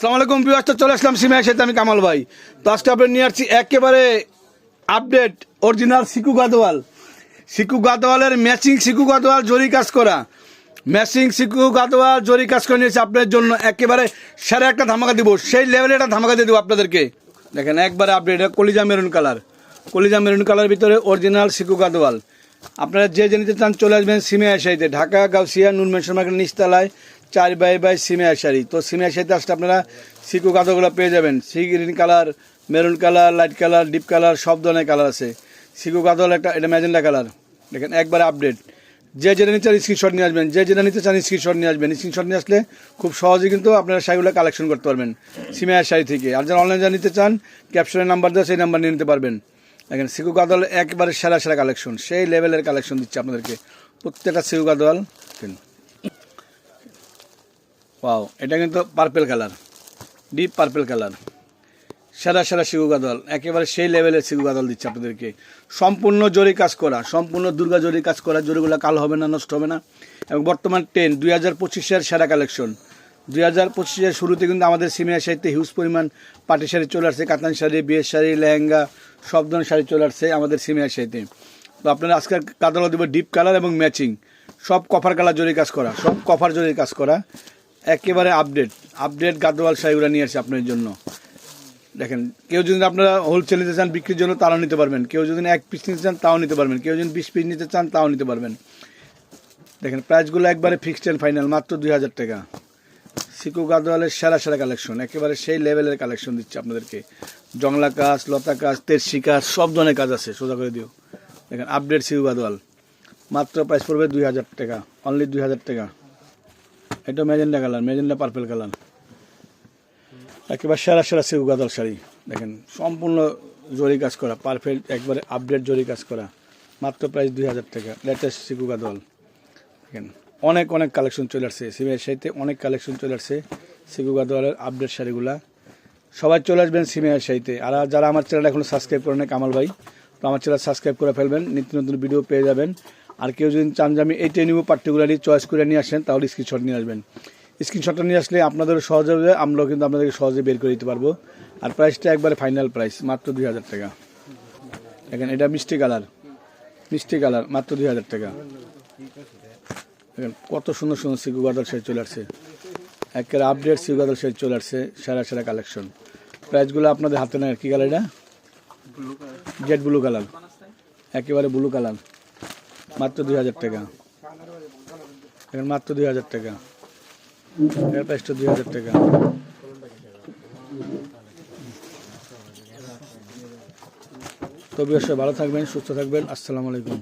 আসসালামু আলাইকুম বিবাস তো চলে আসলাম সিমে সাথে আমি কামাল ভাই। তো আজকে আপনার নিয়ে আসছি একেবারে আপডেট অরিজিনাল সিকু গাদোয়াল। সিকু গাদোয়ালের ম্যাচিং সিকু গাদোয়াল জরি কাজ করা। ম্যাচিং সিকু গাদোয়াল জরি কাজ করে নিয়েছে আপনার জন্য একেবারে সেরা একটা ধামাকা দিব। সেই লেভেলে একটা ধামাকা দিয়ে দেবো আপনাদেরকে। দেখেন একবারে আপডেট এটা কলিজা মেরুন কালার কলিজা মেরুন কালার ভিতরে অরিজিনাল সিকু গাদোয়াল। আপনারা যে যে নিতে চান চলে আসবেন সিমে আশাইতে ঢাকা, গাউসিয়া, নুন মেনশন মার্কেট, নিচতলায়। চার বাই বাই সিমে শাড়ি। তো সিমে শাড়িতে আসলে আপনারা সিকু গাদোগুলো পেয়ে যাবেন। Sea green colour, maroon colour, light colour, deep colour, সব ধরনের কালার আছে। সিকু গাদোয়াল একটা, এটা ম্যাজেন্ডা কালার। দেখেন, একবার আপডেট। যে যেটা নিতে চান স্ক্রিনশট নিয়ে আসবেন। যে যেটা নিতে চান স্ক্রিনশট নিয়ে আসবেন। স্ক্রিনশট নিয়ে আসলে খুব সহজে কিন্তু আপনারা শাড়িগুলো কালেকশন করতে পারবেন সিমিয়া শাড়ি থেকে। আর যারা অনলাইনে যা নিতে চান ক্যাপশনের নাম্বার দেওয়া সেই নাম্বার নিয়ে নিতে পারবেন। দেখেন, সিকু গাদল একবারে সেরা সেরা কালেকশন সেই লেভেলের কালেকশন দিচ্ছে আপনাদেরকে। প্রত্যেকটা সিকু গাদল ওয়াও এটা কিন্তু purple colour deep purple colour সেরা সেরা শিশু গাদল একেবারে সেই লেভেলের শিশু গাদল দিচ্ছে আপনাদেরকে। সম্পূর্ণ জরি কাজ করা, সম্পূর্ণ দুর্গা জরি কাজ করা, জরিগুলো কাল হবে না, নষ্ট হবে না। এবং বর্তমান টেন দুই হাজার পঁচিশের সেরা কালেকশন দুই হাজার পঁচিশের শুরুতে কিন্তু আমাদের সিমিয়া শাড়িতে হিউজ পরিমাণ পাটি শাড়ি চলে আসছে, কাতান শাড়ি, বিয়ের শাড়ি, লেহেঙ্গা, সব ধরনের শাড়ি চলে আসছে আমাদের সিমিয়া শাড়িতে তো আপনারা আজকের কাদল দেবো ডিপ কালার এবং ম্যাচিং সব কফার কালার জরি কাজ করা, সব কফার জরির কাজ করা। একেবারে আপডেট আপডেট গাদোয়াল শাড়িগুলো নিয়ে আসছে আপনার জন্য। দেখেন, কেউ যদি আপনারা হোলসেল নিতে চান, বিক্রির জন্য তাও নিতে পারবেন। কেউ যদি এক পিস নিতে চান, তাও নিতে পারবেন। কেউ যদি বিশ পিস নিতে চান, তাও নিতে পারবেন। দেখেন প্রাইসগুলো একবারে ফিক্সড অ্যান্ড ফাইনাল মাত্র দুই হাজার টাকা। সিকু গাদোয়ালের সেরা সেরা কালেকশন একেবারে সেই লেভেলের কালেকশন দিচ্ছে আপনাদেরকে। জংলা কাজ, লতা কাজ তেরসি কাজ, সব ধরনের কাজ আছে, সোজা করে দিও। দেখেন আপডেট সিকু গাদোয়াল মাত্র প্রাইস পড়বে দুই হাজার টাকা অনলি দুই হাজার টাকা। এটা magenta colour magenta purple colour. একেবারে সেরা সেরা সিকু গাদল শাড়ি। দেখেন, সম্পূর্ণ জরি কাজ করা পারফেক্ট একবারে আপডেট জরি কাজ করা। মাত্র প্রাইস দুই হাজার টাকা লেটেস্ট সিকু গাদল দেখেন, অনেক অনেক কালেকশন চলে আসছে। সিমের শাড়িতে অনেক কালেকশন চলে আসছে সিকু গাদওয়ালের আপডেট শাড়িগুলা। সবাই চলে আসবেন সিমের শাড়িতে আর যারা আমার চ্যানেল এখনও সাবস্ক্রাইব করে করেন কামাল ভাই, তো আমার চ্যানেল সাবস্ক্রাইব করে ফেলবেন। নিত্য নতুন ভিডিও পেয়ে যাবেন। আর কেউ যদি চান যে আমি এইটাই নিব পার্টিকুলারলি চয়েস করে নিয়ে আসেন, তাহলে স্ক্রিনশট নিয়ে আসবেন। স্ক্রিনশটটা নিয়ে আসলে আপনাদেরও সহজে হবে আমরাও কিন্তু আপনাদেরকে সহজে বের করে দিতে পারব। আর প্রাইসটা একবারে ফাইনাল প্রাইস মাত্র দুই হাজার টাকা। দেখেন, এটা মিষ্টি কালার। মিষ্টি কালার, মাত্র দুই হাজার টাকা। দেখেন, কত সুন্দর সুন্দর সিকু গাদল সেট চলে আসছে। একের আপডেট সিকু গাদল সেট চলে আসছে, সেরা সেরা কালেকশন প্রাইসগুলো আপনাদের হাতে নেয় কী কালার এটা? জেড ব্লু কালার একেবারে ব্লু কালার মাত্র দুই হাজার টাকা। এখন মাত্র দুই হাজার টাকা। এর প্রাইসটা দুই হাজার টাকা। তবে ভালো থাকবেন, সুস্থ থাকবেন। আসসালামু আলাইকুম।